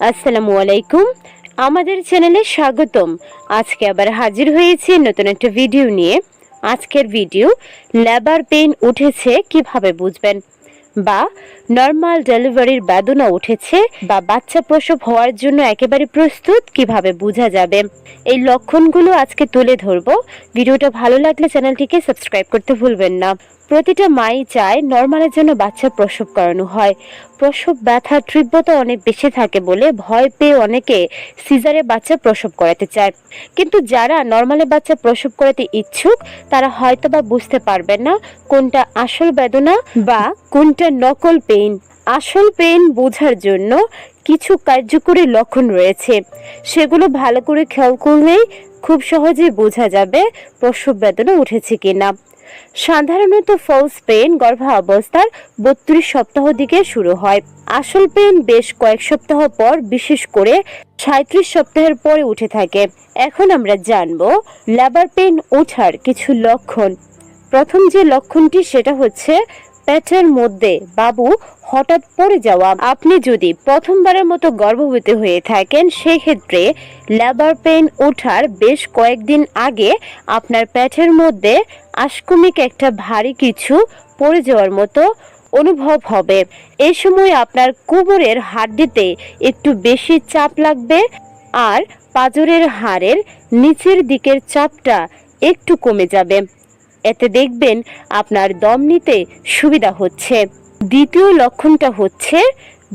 আসসালামু আলাইকুম। আমাদের চ্যানেলে স্বাগতম। আজকে আবার হাজির হয়েছি নতুন একটা ভিডিও নিয়ে। আজকের ভিডিও, লেবার পেইন উঠেছে কীভাবে বুঝবেন? বা, নর্মাল ডেলিভারির বেদনা উঠেছে বা বাচ্চা প্রসব হওয়ার জন্য একেবারে প্রস্তুত কীভাবে বোঝা যাবে? এই লক্ষণগুলো আজকে তুলে ধরবো। ভিডিওটা ভালো লাগলে চ্যানেলটিকে সাবস্ক্রাইব করতে ভুলবেন না। প্রতিটা মাই চায় নর্মালের জন্য বাচ্চা প্রসব করানো হয়। প্রসব ব্যথার তীব্রতা অনেক বেশি থাকে বলে ভয় পেয়ে অনেকে সিজারে বাচ্চা প্রসব করাতে চায়। কিন্তু যারা নর্মালে বাচ্চা প্রসব করাতে ইচ্ছুক, তারা হয়তো বা বুঝতে পারবেন না কোনটা আসল বেদনা বা কোনটা নকল পেইন। আসল পেইন বোঝার জন্য কিছু কার্যকরী লক্ষণ রয়েছে। সেগুলো ভালো করে খেয়াল করলেই খুব সহজেই বোঝা যাবে প্রসব বেদনা উঠেছে কিনা। সাধারণত ফলস পেন গর্ভাবস্থার বত্রিশ সপ্তাহ দিকে শুরু হয়। আসল পেইন বেশ কয়েক সপ্তাহ পর বিশেষ করে সাঁত্রিশ সপ্তাহের পরে উঠে থাকে। এখন আমরা জানব লেবার পেন ওঠার কিছু লক্ষণ। প্রথম যে লক্ষণটি সেটা হচ্ছে পেটের মধ্যে বাবু হঠাৎ পড়ে যাওয়া। আপনি যদি প্রথমবারের মতো গর্ভবতী হয়ে থাকেন, সেক্ষেত্রে লেবার পেইন ওঠার বেশ কয়েকদিন আগে আপনার পেটের মধ্যে আশকুমিক একটা ভারী কিছু পড়ে যাওয়ার মতো অনুভব হবে। এই সময় আপনার কোমরের হাড্ডিতে একটু বেশি চাপ লাগবে আর পাজরের হাড়ের নিচের দিকের চাপটা একটু কমে যাবে। এতে দেখবেন আপনার দম নিতে সুবিধা হচ্ছে। দ্বিতীয় লক্ষণটা হচ্ছে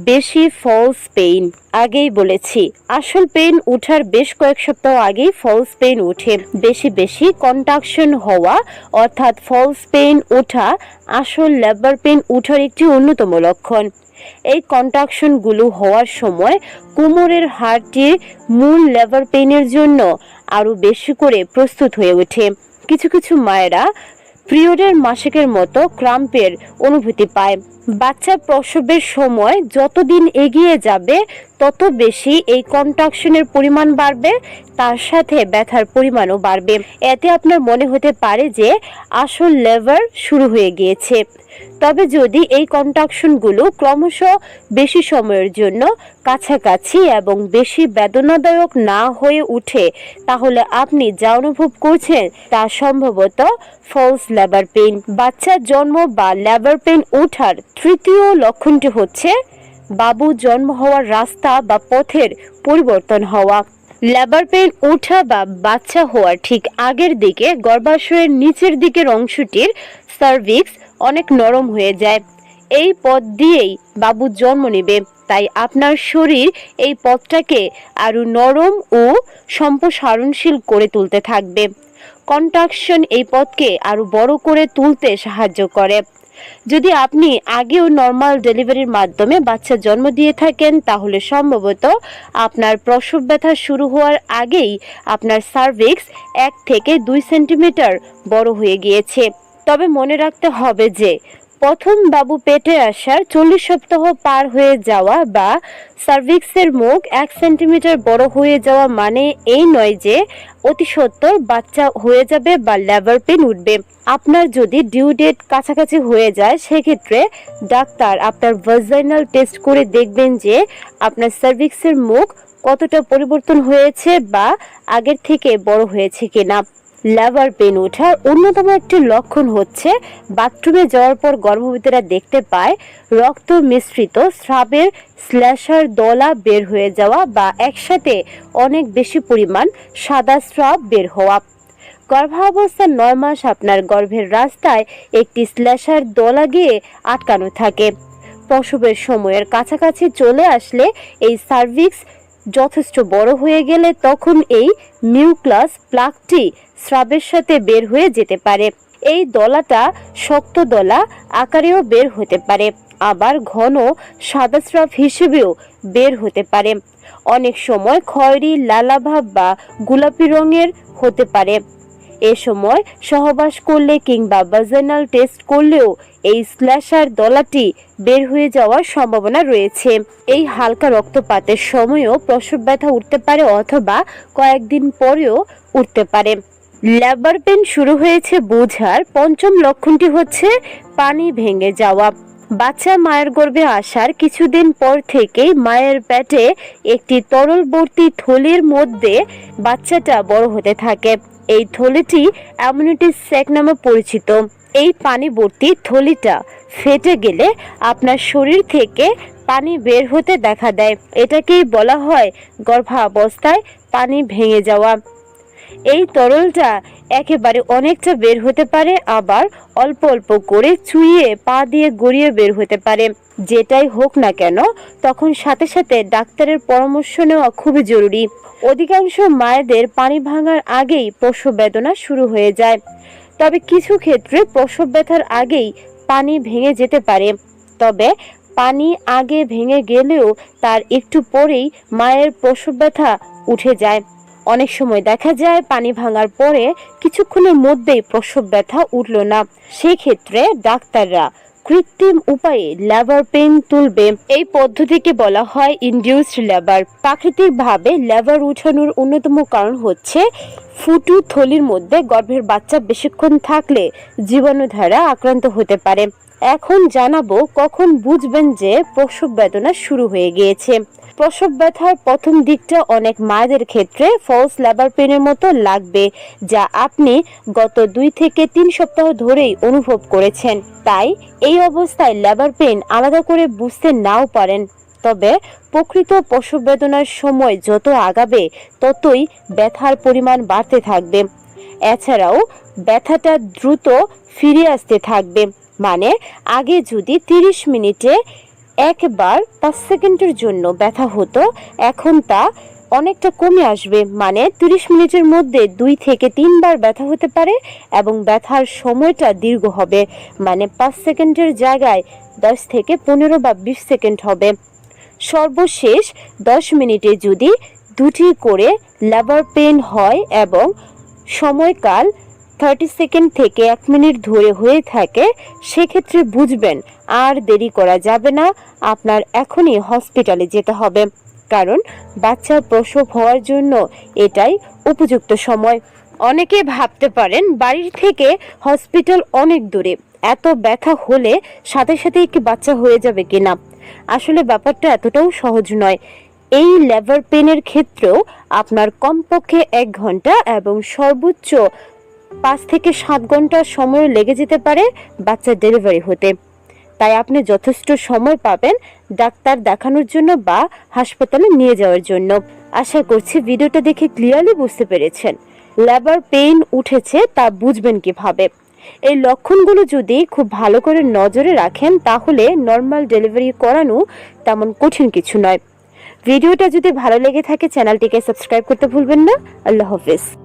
বেশি ফলস পেইন আগেই বলেছি, আসল পেইন ওঠার বেশ কয়েক সপ্তাহ আগেই ফলস পেইন ওঠে। বেশি বেশি কন্ট্রাকশন হওয়া, অর্থাৎ ফলস পেইন ওঠা আসল লেবার পেইন ওঠার একটি অন্যতম লক্ষণ। এই কন্ট্রাকশনগুলো হওয়ার সময় কোমরের হাড়টির মূল লেবার পেইনের জন্য আরও বেশি করে প্রস্তুত হয়ে ওঠে। কিছু কিছু মায়েরা পিরিয়ডের মাসিকের মতো ক্রাম্পের অনুভূতি পায়। বাচ্চা প্রসবের সময় যতদিন এগিয়ে যাবে, তত বেশি এই কন্ট্রাকশনের পরিমাণ বাড়বে, তার সাথে ব্যথার পরিমাণও বাড়বে। এতে আপনার মনে হতে পারে যে আসল লেভার শুরু হয়ে গিয়েছে। তবে যদি এই কন্ট্রাকশনগুলো ক্রমশ বেশি সময়ের জন্য কাছাকাছি এবং বেশি বেদনাদায়ক না হয়ে উঠে তাহলে আপনি যা অনুভব করছেন তা সম্ভবত ফলস লেবার পেইন। বাচ্চার জন্ম বা লেবার পেইন ওঠার তৃতীয় লক্ষণটি হচ্ছে বাবু জন্ম হওয়ার রাস্তা বা পথের পরিবর্তন হওয়া। লেবার পেইন ওঠা বা বাচ্চা হওয়ার ঠিক আগের দিকে গর্ভাশয়ের নিচের দিকের অংশটির সার্ভিক্স অনেক নরম হয়ে যায়। এই পথ দিয়েই বাবু জন্ম নেবে। তাই আপনার শরীর এই পথটাকে আরও নরম ও সম্প্রসারণশীল করে তুলতে থাকবে। কন্ট্রাকশন এই পথকে আরও বড় করে তুলতে সাহায্য করে। যদি আপনি আগেও নর্মাল ডেলিভারির মাধ্যমে বাচ্চা জন্ম দিয়ে থাকেন, তাহলে সম্ভবত আপনার প্রসব ব্যথা শুরু হওয়ার আগেই আপনার সার্ভিক্স এক থেকে দুই সেন্টিমিটার বড় হয়ে গিয়েছে। তবে মনে রাখতে হবে যে প্রথম বাবু পেটে আসার চল্লিশ সপ্তাহ পার হয়ে যাওয়া বা সার্ভিক্সের মুখ এক সেন্টিমিটার বড় হয়ে যাওয়া মানে এই নয় যে অতি সত্বর বাচ্চা হয়ে যাবে বা লেবার পেন উঠবে। আপনার যদি ডিউ ডেট কাছাকাছি হয়ে যায়, সেক্ষেত্রে ডাক্তার আপনার ভার্জাইনাল টেস্ট করে দেখবেন যে আপনার সার্ভিক্সের মুখ কতটা পরিবর্তন হয়েছে বা আগের থেকে বড় হয়েছে কিনা। লেবার পেন ওঠার অন্যতম একটি লক্ষণ হচ্ছে বাথরুমে যাওয়ার পর গর্ভবতীরা দেখতে পায় রক্ত মিশ্রিত স্রাবের স্ল্যাশার দলা বের হয়ে যাওয়া বা একসাথে অনেক বেশি পরিমাণ সাদা স্রাব বের হওয়া। গর্ভাবস্থার নয় মাস আপনার গর্ভের রাস্তায় একটি স্ল্যাশার দলা গিয়ে আটকানো থাকে। প্রসবের সময়ের কাছাকাছি চলে আসলে এই সার্ভিক্স যথেষ্ট বড় হয়ে গেলে তখন এই নিউক্লাস প্লাকটি স্রাবের সাথে বের হয়ে যেতে পারে। এই দলাটা শক্ত দলা আকারেও বের হতে পারে, আবার ঘন সাদা স্রাব হিসেবেও বের হতে পারে। অনেক সময় খয়েরি, লালাভাব বা গোলাপি রঙের হতে পারে। এ সময় সহবাস করলে কিংবা ভাজাইনাল টেস্ট করলেও এই স্ল্যাশার দলাটি বের হয়ে যাওয়ার সম্ভাবনা রয়েছে। এই হালকা রক্তপাতের সময়ও প্রসব ব্যথা উঠতে পারে অথবা কয়েকদিন পরেও উঠতে পারে। ল্যাবার পেন শুরু হয়েছে বোঝার, পঞ্চম লক্ষণটি হচ্ছে পানি ভেঙে যাওয়া। বাচ্চা মায়ের গর্ভে আসার কিছুদিন পর থেকেই মায়ের পেটে একটি তরলবর্তী থলির মধ্যে বাচ্চাটা বড় হতে থাকে। এই থলিটি অ্যামিউনিটি স্যাক নামে পরিচিত। এই পানিবর্তী থলিটা ফেটে গেলে আপনার শরীর থেকে পানি বের হতে দেখা দেয়। এটাকেই বলা হয় গর্ভাবস্থায় পানি ভেঙে যাওয়া। এই তরলটা একেবারে অনেকটা বের হতে পারে, আবার অল্প অল্প করে চুইয়ে পা দিয়ে গড়িয়ে বের হতে পারে। যেটাই হোক না কেন, তখন সাথে সাথে ডাক্তারের পরামর্শ নেওয়া খুবই জরুরি। অধিকাংশ মায়েদের পানি ভাঙার আগেই প্রসব বেদনা শুরু হয়ে যায়। তবে কিছু ক্ষেত্রে প্রসব ব্যথার আগেই পানি ভেঙে যেতে পারে। তবে পানি আগে ভেঙে গেলেও তার একটু পরেই মায়ের প্রসব ব্যথা উঠে যায়। অনেক সময় দেখা যায় পানি ভাঙার পরে কিছুক্ষণের মধ্যেই প্রসব ব্যথা উঠল না। সেই ক্ষেত্রে ডাক্তাররা কৃত্রিম উপায়ে লেবার পেন তুলবে। এই পদ্ধতিকে বলা হয় ইনডিউসড লেবার। প্রাকৃতিকভাবে লেবার উঠানোর অন্যতম কারণ হচ্ছে ফুটু থলির মধ্যে গর্ভের বাচ্চা বেশিক্ষণ থাকলে জীবাণু দ্বারা আক্রান্ত হতে পারে। এখন জানাব কখন বুঝবেন যে প্রসব বেদনা শুরু হয়ে গিয়েছে। প্রসব ব্যথার প্রথম দিকটা অনেক মায়েদের ক্ষেত্রে ফলস লেবার পেনের মতো লাগবে, যা আপনি গত দুই থেকে তিন সপ্তাহ ধরেই অনুভব করেছেন। তাই এই অবস্থায় লেবার পেন আলাদা করে বুঝতে নাও পারেন। তবে প্রকৃত প্রসব বেদনার সময় যত আগাবে, ততই ব্যথার পরিমাণ বাড়তে থাকবে। এছাড়াও ব্যথাটা দ্রুত ফিরে আসতে থাকবে। মানে আগে যদি তিরিশ মিনিটে একবার পাঁচ সেকেন্ডের জন্য ব্যথা হতো, এখন তা অনেকটা কমে আসবে। মানে তিরিশ মিনিটের মধ্যে দুই থেকে তিনবার ব্যথা হতে পারে এবং ব্যথার সময়টা দীর্ঘ হবে। মানে পাঁচ সেকেন্ডের জায়গায় দশ থেকে পনেরো বা বিশ সেকেন্ড হবে। সর্বশেষ দশ মিনিটে যদি দুটি করে লেবার পেন হয় এবং সময়কাল থার্টি সেকেন্ড থেকে এক মিনিট ধরে হয়ে থাকে, সেক্ষেত্রে বুঝবেন আর দেরি করা যাবে না, আপনার এখনই হসপিটালে যেতে হবে। কারণ বাচ্চার প্রসব হওয়ার জন্য এটাই উপযুক্ত সময়। অনেকে ভাবতে পারেন বাড়ির থেকে হসপিটাল অনেক দূরে, এত ব্যথা হলে সাথে সাথে কি বাচ্চা হয়ে যাবে কিনা? আসলে ব্যাপারটা এতটাও সহজ নয়। এই লেবার পেনের ক্ষেত্রেও আপনার কমপক্ষে এক ঘণ্টা এবং সর্বোচ্চ পাঁচ থেকে সাত ঘণ্টা সময় লেগে যেতে পারে বাচ্চার ডেলিভারি হতে। তাই আপনি যথেষ্ট সময় পাবেন ডাক্তার দেখানোর জন্য বা হাসপাতালে নিয়ে যাওয়ার জন্য। আশা করছি ভিডিওটা দেখে ক্লিয়ারলি বুঝতে পেরেছেন। লেবার পেইন উঠেছে তা বুঝবেন কীভাবে? এই লক্ষণগুলো যদি খুব ভালো করে নজরে রাখেন, তাহলে নর্মাল ডেলিভারি করানো তেমন কঠিন কিছু নয়। ভিডিওটা যদি ভালো লেগে থাকে, চ্যানেলটিকে সাবস্ক্রাইব করতে ভুলবেন না। আল্লাহ হাফিজ।